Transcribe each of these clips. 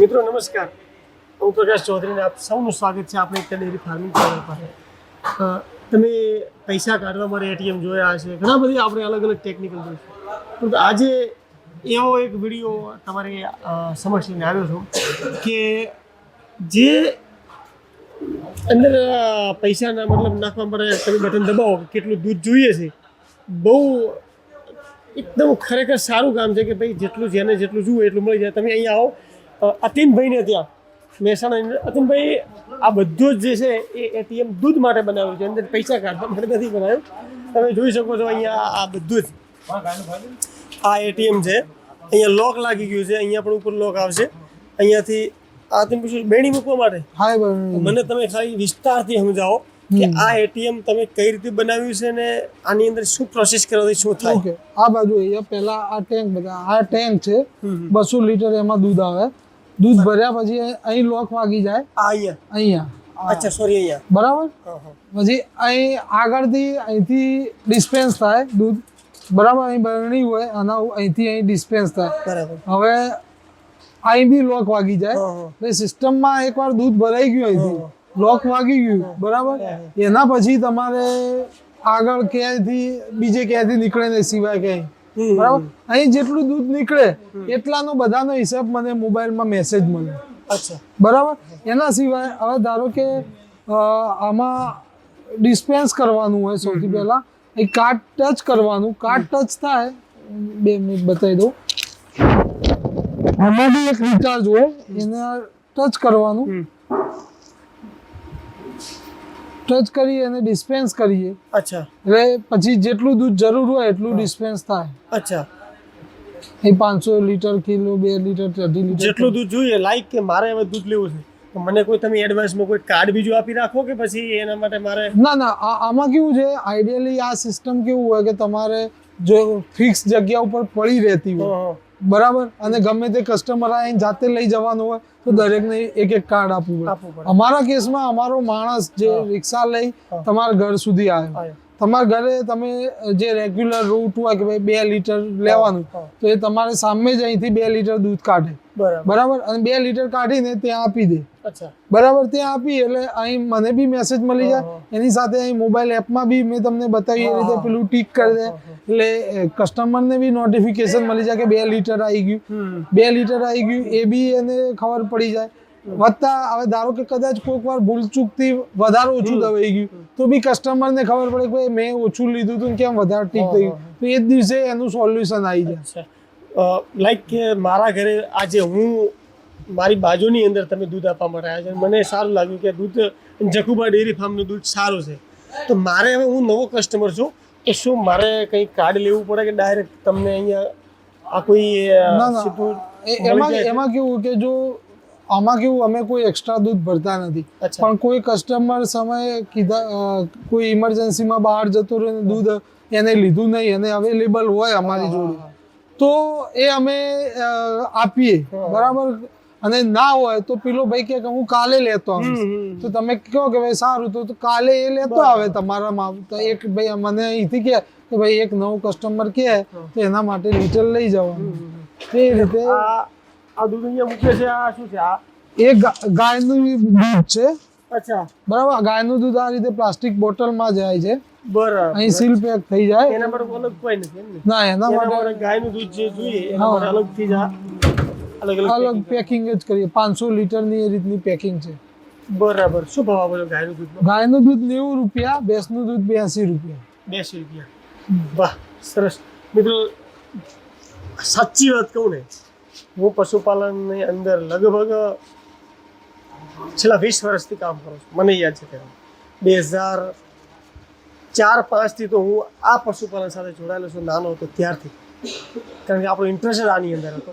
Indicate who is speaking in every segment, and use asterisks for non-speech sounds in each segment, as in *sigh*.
Speaker 1: મિત્રો, નમસ્કાર. હું પ્રકાશ ચૌધરીને આપ સૌનું સ્વાગત છે આપણે એક ડેરી ફાર્મિંગ ચેનલ પર. તમે પૈસા કાઢવા માટે એટીએમ જોયા હશે. ઘણા બધી આપણે અલગ અલગ ટેકનિકલ જોઈશું પરંતુ આજે એવો એક વીડિયો તમારી સમક્ષ લઈને આવ્યો છું કે જે અંદર પૈસાના મતલબ નાખવા માટે તમે બટન દબાવો કેટલું દૂધ જોઈએ છે, બહુ એકદમ ખરેખર સારું કામ છે કે ભાઈ જેટલું જેને જેટલું જુએ એટલું મળી જાય. તમે અહીંયા આવો અતિનભાઈને ત્યાં. મહેસાણા અતિનભાઈ આ બધું જ જે છે એ એટીએમ દૂધ માટે બનાવ્યું છે. અંદર પૈસા કાઢવા માટે નથી બનાવ્યું. તમે જોઈ શકો છો અહીંયા આ બધું જ. આ એટીએમ છે. અહીંયા લોક લાગી ગયું છે. અહીંયા પણ ઉપર લોક આવશે. અહીંયાથી આ તમે પૂછ્યું બેણી મૂકવા માટે?
Speaker 2: હા
Speaker 1: મને તમે ખાલી વિસ્તારથી સમજાવો કે આ એટીએમ તમે કઈ રીતે બનાવ્યું છે ને આની અંદર શું પ્રોસેસ કરવાથી શું થાય?
Speaker 2: આ બાજુ અહીંયા પહેલા આ ટેન્ક બધા આ ટેન્ક છે. બસો લીટર એમાં દૂધ આવે. દૂધ ભર્યા પછી અહીં લોક વાગી જાય.
Speaker 1: અહીંયા?
Speaker 2: અહીંયા.
Speaker 1: અચ્છા સોરી અહીંયા.
Speaker 2: બરાબર? પછી અહીં આગળથી અહીંથી ડિસ્પેન્સ થાય દૂધ. બરાબર અહીં બરણી હોય આના અહીંથી અહીં ડિસ્પેન્સ થાય.
Speaker 1: બરાબર.
Speaker 2: હવે અહીં બી લોક વાગી જાય. એટલે સિસ્ટમમાં એકવાર દૂધ ભરાઈ ગયું અહીંથી. લોક વાગી ગયું બરાબર? એના પછી તમારે આગળ ક્યાંયથી બીજે ક્યાંયથી નીકળે નહીં સિવાય ક્યાંય. બરાબર? અહીં જેટલું દૂધ નીકળે એટલાનો બધાનો હિસાબ મને મોબાઈલમાં મેસેજ મળે.
Speaker 1: અચ્છા.
Speaker 2: બરાબર? એના સિવાય હવે ધારો કે આમાં ડિસ્પેન્સ કરવાનું હોય સૌથી પહેલા એ કાર્ડ ટચ કરવાનું. કાર્ડ ટચ થાય બે મિનિટ બતાવી દઉં. આમાં બી એક રિચાર્જ હોય એને ટચ કરવાનું. ટચ કરી અને ડિસ્પેન્સ કરીએ.
Speaker 1: અચ્છા.
Speaker 2: એટલે પછી જેટલું દૂધ જરૂર હોય એટલું ડિસ્પેન્સ થાય.
Speaker 1: અચ્છા.
Speaker 2: એ પાંચસો લીટર કિલો બે લીટર અઢી લીટર
Speaker 1: જેટલું દૂધ જોઈએ લાઈક કે મારે હવે દૂધ લેવું છે. તો મને કોઈ તમે એડવાન્સમાં કોઈ કાર્ડ બીજું આપી રાખો કે પછી એના માટે મારે
Speaker 2: ના ના આમાં કેવું છે? આઈડિયલી આ સિસ્ટમ કેવું હોય કે તમારે જો ફિક્સ જગ્યા ઉપર પડી રહેતી હોય. બરાબર? અને ગમે તે કસ્ટમર આવીને જાતે લઈ જવાનું હોય તો દરેકને એક એક કાર્ડ આપવું પડે. અમારા કેસમાં અમારો માણસ જે રિક્ષા લઈ તમારા ઘર સુધી આવ્યો. તમારા ઘરે તમે જે રેગ્યુલર રૂટ હોય કે ભાઈ બે લીટર લેવાનું તો એ તમારે સામે જ અહીંથી બે લીટર દૂધ કાઢે.
Speaker 1: બરાબર.
Speaker 2: અને બે લીટર કાઢીને ત્યાં આપી દે. બરાબર? ત્યાં આપી એટલે અહીં મને બી મેસેજ મળી જાય. એની સાથે અહીં મોબાઈલ એપમાં બી મેં તમને બતાવી એ રીતે પેલું ટીક કરી દે. એટલે કસ્ટમરને બી નોટિફિકેશન મળી જાય કે બે લીટર આવી ગયું. બે લીટર આવી ગયું એ બી એને ખબર પડી જાય. વધતા હવે ધારો કે કદાચ કોઈક વાર ભૂલચૂકથી વધારે ઓછું દવાઈ ગયું તો બી કસ્ટમરને ખબર પડે કે મેં ઓછું લીધું હતું કેમ વધારે ઠીક થઈ ગયું. તો એ જ દિવસે એનું સોલ્યુશન આવી જાય.
Speaker 1: લાઈક કે મારા ઘરે આજે હું મારી બાજુની અંદર તમે દૂધ આપવા માટે આવ્યા છે મને સારું લાગ્યું કે દૂધ જકુબા ડેરી ફાર્મનું દૂધ સારું છે. તો મારે હવે હું નવો કસ્ટમર છું તો શું મારે કંઈ કાર્ડ લેવું પડે કે ડાયરેક્ટ તમને અહીંયા આ કોઈ
Speaker 2: એમાં એમાં કેવું કે જો આમાં કેવું અમે કોઈ એક્સ્ટ્રા દૂધ ભરતા નથી. પણ કોઈ કસ્ટમર સમયે કીધા કોઈ ઇમરજન્સીમાં બહાર જતો રહે દૂધ એને લીધું નહીં એને અવેલેબલ હોય અમારી જોડે. તો એ અમે આપીએ બરાબર? અને ના હોય તો પેલો ભાઈ કે હું કાલે લેતો
Speaker 1: હમ,
Speaker 2: તો તમે કહો કે ભાઈ સારું તો કાલે એ લેતો. આવે તમારામાં તો એક ભાઈ મને અહીંથી કે કે ભાઈ એક નવો કસ્ટમર કે તો એના માટે લીટર લઈ જવાનું. એ રીતે
Speaker 1: આ આ દૂધ અહીંયા મૂકે છે આ શું છે આ?
Speaker 2: એ ગા- ગાયનું દૂધ છે.
Speaker 1: અચ્છા.
Speaker 2: બરાબર? ગાયનું દૂધ આ રીતે પ્લાસ્ટિક બોટલમાં જાય છે.
Speaker 1: બરાબર.
Speaker 2: અહીં સીલ પેક થઈ જાય.
Speaker 1: એના માટે અલગ કોઈ નથી એમ ને?
Speaker 2: ના એના
Speaker 1: એના
Speaker 2: માટે
Speaker 1: માટે ગાયનું દૂધ જે જોઈએ એના
Speaker 2: હા.
Speaker 1: માટે અલગથી જ આ અલગ અલગ
Speaker 2: અલગ પેકિંગ જ કરીએ. પાંચસો લીટરની એ રીતની પેકિંગ છે.
Speaker 1: બરાબર. શું ભાવ આપો છો ગાયનું દૂધનો?
Speaker 2: ગાયનું દૂધ નેવું રૂપિયા ભેંસનું દૂધ બ્યાસી રૂપિયા.
Speaker 1: બેસી રૂપિયા. વાહ સરસ. મિત્રો સાચી વાત કહું ને હું પશુપાલનની અંદર લગભગ છેલ્લા વીસ વર્ષથી કામ કરું છું. મને યાદ છે ત્યારે બે હજાર ચાર પાંચથી તો હું આ પશુપાલન સાથે જોડાયેલો છું, નાનો હતો ત્યારથી. કારણ કે આપણો ઇન્ટરેસ્ટ આની અંદર હતો.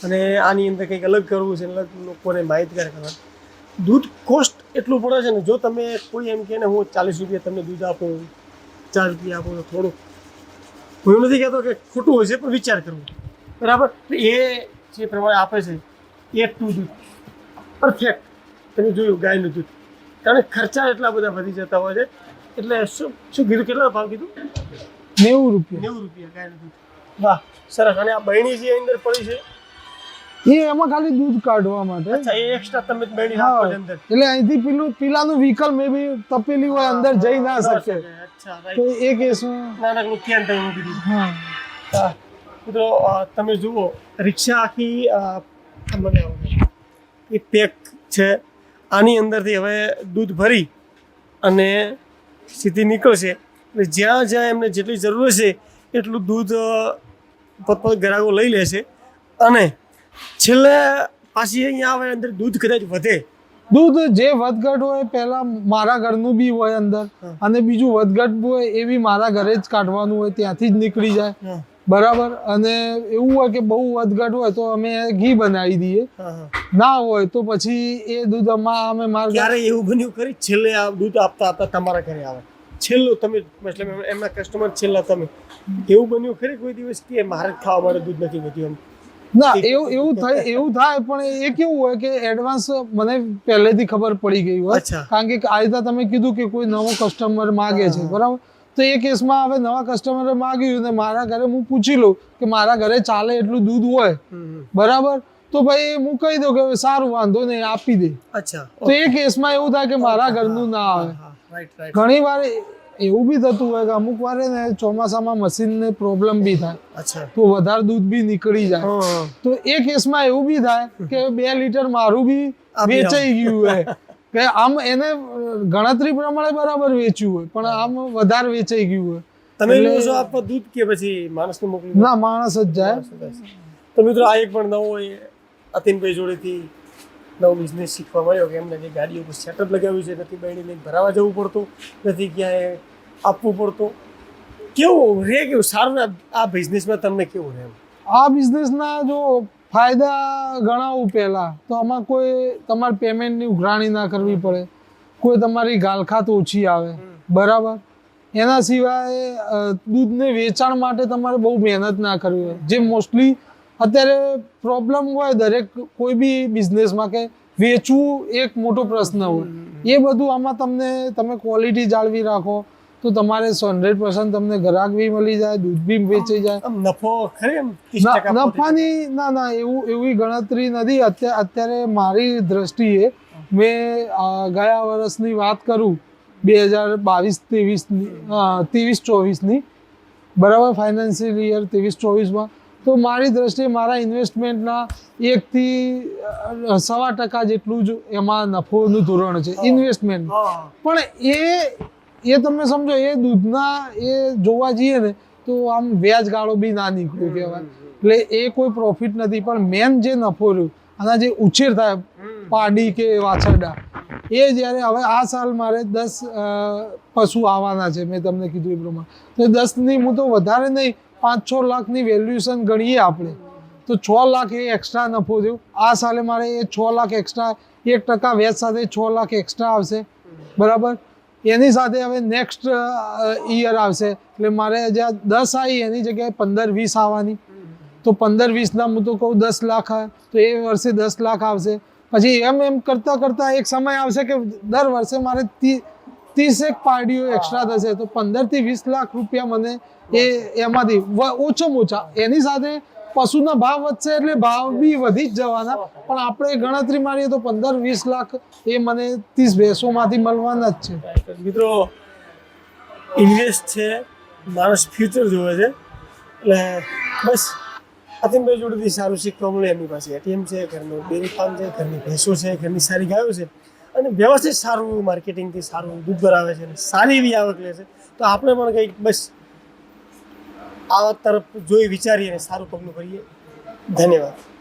Speaker 1: અને આની અંદર કંઈક અલગ કરવું છે, અલગ લોકોને માહિતગાર કરવા દૂધ કોસ્ટ એટલું પડે છે ને, જો તમે કોઈ એમ કહે ને, હું ચાલીસ રૂપિયા તમને દૂધ આપું, ચાર રૂપિયા આપો તો થોડું હું એમ નથી કહેતો કે ખોટું હોય છે, પણ વિચાર કરવો. બરાબર? એ જે પ્રમાણે આપે છે એકનું દૂધ પરફેક્ટ તમે જોયું ગાયનું દૂધ. કારણ કે ખર્ચા એટલા બધા વધી જતા હોય છે. એટલે શું શું કીધું? કેટલા ભાવ કીધું?
Speaker 2: નેવું રૂપિયા.
Speaker 1: નેવું રૂપિયા ગાયનું દૂધ. વાહ સરસ. અને આ બહેણી જે અંદર પડી છે?
Speaker 2: એ એમાં ખાલી દૂધ કાઢવા માટે.
Speaker 1: અચ્છા એ એક્સ્ટ્રા તમે બેડી
Speaker 2: હા.
Speaker 1: અંદર.
Speaker 2: એટલે અહીંથી પેલું પીલાનું વ્હીકલ મે બી તપેલી હોય અંદર જઈ ના શકે.
Speaker 1: અચ્છા
Speaker 2: તો. એ કેસમાં
Speaker 1: નાનકડું કેન તમે મૂકી દીધું
Speaker 2: હા.
Speaker 1: હા. મિત્રો તમે જુઓ રિક્ષા આખી મને એ પેક છે. આની અંદરથી હવે દૂધ ભરી અને સીધી નીકળશે. એટલે જ્યાં જ્યાં એમને જેટલી જરૂર છે એટલું દૂધ પોતપોત ગ્રાહકો લઈ લેશે. અને છેલ્લે પાછી અહીંયા આવે અંદર દૂધ કદાચ વધે.
Speaker 2: દૂધ જે વધઘટ હોય પહેલા મારા ઘરનું બી હોય અંદર. અને બીજું વધઘટ હોય એ બી મારા ઘરે જ કાઢવાનું હોય ત્યાંથી જ નીકળી જાય. બરાબર? અને એવું હોય કે બહુ વધઘટ હોય તો અમે ઘી બનાવી દઈએ. ના હોય તો પછી એ દૂધ અમા અમે માર
Speaker 1: ક્યારે એવું બન્યું કરી છેલ્લે આ દૂધ આપતા આપતા તમારા ઘરે આવે. છેલ્લું તમે મતલબ એમના કસ્ટમર છેલ્લા તમે. એવું બન્યું ખરી કોઈ દિવસ કે મારે ખાવા માટે દૂધ નથી વધ્યું એમ?
Speaker 2: ના એવું એવું થાય એવું થાય પણ એ કેવું હોય કે એડવાન્સ મને પહેલેથી ખબર પડી ગઈ હોય. કારણ કે આ રીતે તમે કીધું કે કોઈ નવો કસ્ટમર માગે છે બરાબર? તો એ કેસમાં હવે નવા કસ્ટમરે માગ્યું ને મારા ઘરે હું પૂછી લઉં કે મારા ઘરે ચાલે એટલું દૂધ હોય. બરાબર? તો ભાઈ હું કહી દઉં કે સારું વાંધો નહીં આપી દે.
Speaker 1: અચ્છા
Speaker 2: તો એ કેસમાં એવું થાય કે મારા ઘરનું ના આવે. ઘણી વાર એવું બી થતું હોય કે અમુક વાર ને ચોમાસામાં મશીનને પ્રોબ્લેમ બી થાય. તો વધારે દૂધ બી નીકળી જાય. તો એ કેસમાં એવું બી થાય કે બે લીટર મારું બી વેચાઈ ગયું હોય. *laughs* કે આમ એને ગણતરી પ્રમાણે બરાબર વેચ્યું હોય પણ આમ વધારે વેચાઈ ગયું હોય.
Speaker 1: તમે
Speaker 2: એટલે-
Speaker 1: લો છો આપવા દૂધ કે પછી માણસને મોકલી
Speaker 2: ના માણસ જ જાય.
Speaker 1: તો મિત્રો આ એક પણ નવો હોય અતિનભાઈ જોડેથી નવો બિઝનેસ શીખવા મળ્યો કે એમને જે ગાડીઓ ઉપર સેટઅપ લગાવ્યું છે નથી બહેણી લઈને ભરાવા જવું પડતું નથી ક્યાંય આપવું પડતું. કેવું રે કેવું સારું આ- આ બિઝનેસમાં તમને કેવું રહે
Speaker 2: આ બિઝનેસના જો ફાયદા ગણાવું પહેલાં. તો આમાં કોઈ તમારે પેમેન્ટની ઉઘરાણી ના કરવી પડે. કોઈ તમારી ગાલખાત ઓછી આવે. બરાબર? એના સિવાય દૂધને વેચાણ માટે તમારે બહુ મહેનત ના કરવી હોય. જે મોસ્ટલી અત્યારે પ્રોબ્લેમ હોય દરેક કોઈ બી બિઝનેસમાં કે વેચવું એક મોટો પ્રશ્ન હોય. એ બધું આમાં તમને તમે ક્વોલિટી જાળવી રાખો. તો તમારે હંડ્રેડ પર્સન્ટ તમને ગ્રાહક બી મળી જાય દૂધ બી વેચી જાય.
Speaker 1: નફો
Speaker 2: નફાની ના ના એવું એવી ગણતરી નથી. અત્યારે અત્યારે મારી દ્રષ્ટિએ મેં ગયા વર્ષની વાત કરું બે હજાર બાવીસ ત્રેવીસની ત્રેવીસ ચોવીસની બરાબર ફાઇનાન્શિયલ યર ત્રેવીસ ચોવીસમાં. તો મારી દ્રષ્ટિએ મારા ઇન્વેસ્ટમેન્ટના એકથી સવા ટકા જેટલું જ એમાં નફોનું ધોરણ છે. ઇન્વેસ્ટમેન્ટ પણ એ એ તમે સમજો એ દૂધના એ જોવા જઈએ ને તો આમ વ્યાજ ગાળો બી ના નીકળ્યો કહેવાય. એટલે એ કોઈ પ્રોફિટ નથી પણ મેન જે નફો રહ્યો આના જે ઉછેર થાય પાડી કે વાછરડા એ જ્યારે હવે આ સાલ મારે દસ પશુ આવવાના છે મેં તમને કીધું એ પ્રમાણે. તો દસની હું તો વધારે નહીં પાંચ છ લાખની વેલ્યુએશન ગણીએ આપણે. તો છ લાખ એ એક્સ્ટ્રા નફો થયો. આ સાલે મારે એ છ લાખ એક્સ્ટ્રા એક ટકા વ્યાજ સાથે છ લાખ એક્સ્ટ્રા આવશે. બરાબર? એની સાથે હવે નેક્સ્ટ ઈયર આવશે. એટલે મારે જ્યાં દસ આવી એની જગ્યાએ પંદર વીસ આવવાની. તો પંદર વીસના હું તો કહું દસ લાખ તો એ વર્ષે દસ લાખ આવશે. પછી એમ એમ કરતાં કરતાં એક સમય આવશે કે દર વર્ષે મારે ત્રીસ ત્રીસેક પાર્ટીઓ એક્સ્ટ્રા થશે. તો પંદરથી વીસ લાખ રૂપિયા મને એ એમાંથી ઓછામાં ઓછા એની સાથે પશુના ભાવ વધશે એટલે ભાવ બી વધી જ જવાના. પણ આપણે ગણતરી મારીએ તો પંદર વીસ લાખ એ મને ત્રીસ ભેંસોમાંથી મળવાના જ છે.
Speaker 1: મિત્રો ઇન્વેસ્ટ છે માણસ ફ્યુચર જોવે છે. એટલે બસ અતિમભાઈ જોડેથી સારું શીખવા મળે એમની પાસે. એટીએમ છે ઘરનું ડેરી ફાર્મ છે ઘરની ભેંસો છે ઘરની સારી ગાયો છે. અને વ્યવસ્થિત સારું માર્કેટિંગથી સારું દૂધ ભરાવે છે અને સારી એવી આવક લે છે. તો આપણે પણ કંઈક બસ આ તરફ જોઈ વિચારીએ અને સારું પગલું ભરીએ. ધન્યવાદ.